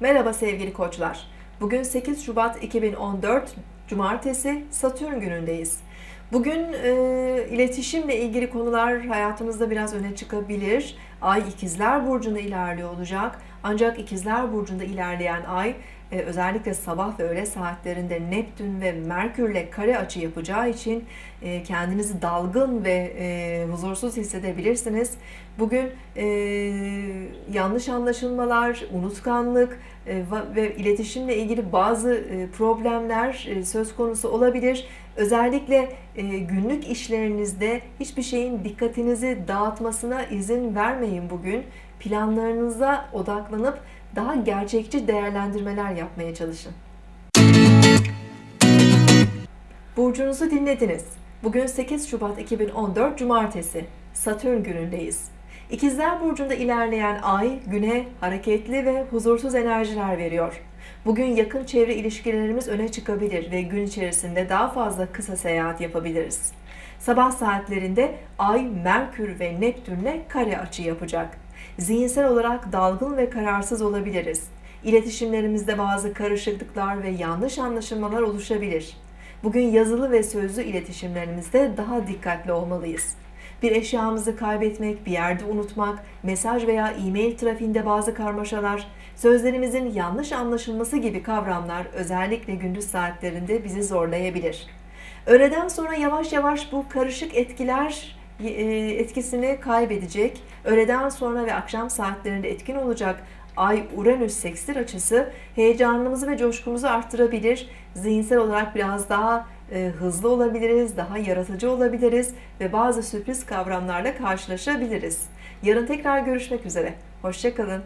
Merhaba sevgili koçlar. Bugün 8 Şubat 2014 Cumartesi Satürn günündeyiz. Bugün e, iletişimle ilgili konular hayatımızda biraz öne çıkabilir. Ay ikizler burcunda ilerliyor olacak. Ancak ikizler burcunda ilerleyen ay e, özellikle sabah ve öğle saatlerinde Neptün ve Merkürle kare açı yapacağı için e, kendinizi dalgın ve e, huzursuz hissedebilirsiniz. Bugün yanlış anlaşılmalar, unutkanlık ve iletişimle ilgili bazı problemler söz konusu olabilir. Özellikle günlük işlerinizde hiçbir şeyin dikkatinizi dağıtmasına izin vermeyin bugün. Planlarınıza odaklanıp daha gerçekçi değerlendirmeler yapmaya çalışın. Burcunuzu dinlediniz. Bugün 8 Şubat 2014 Cumartesi. Satürn günündeyiz. İkizler Burcu'nda ilerleyen ay güne hareketli ve huzursuz enerjiler veriyor. Bugün yakın çevre ilişkilerimiz öne çıkabilir ve gün içerisinde daha fazla kısa seyahat yapabiliriz. Sabah saatlerinde Ay, Merkür ve Neptünle kare açı yapacak. Zihinsel olarak dalgın ve kararsız olabiliriz. İletişimlerimizde bazı karışıklıklar ve yanlış anlaşılmalar oluşabilir. Bugün yazılı ve sözlü iletişimlerimizde daha dikkatli olmalıyız. Bir eşyamızı kaybetmek, bir yerde unutmak, mesaj veya e-mail trafiğinde bazı karmaşalar, sözlerimizin yanlış anlaşılması gibi kavramlar özellikle gündüz saatlerinde bizi zorlayabilir. Öğleden sonra yavaş yavaş bu karışık etkiler e, etkisini kaybedecek. Öğleden sonra ve akşam saatlerinde etkin olacak Ay Uranüs sekstil açısı heyecanımızı ve coşkumuzu arttırabilir. Zihinsel olarak biraz daha e, hızlı olabiliriz, daha yaratıcı olabiliriz ve bazı sürpriz kavramlarla karşılaşabiliriz. Yarın tekrar görüşmek üzere. Hoşçakalın.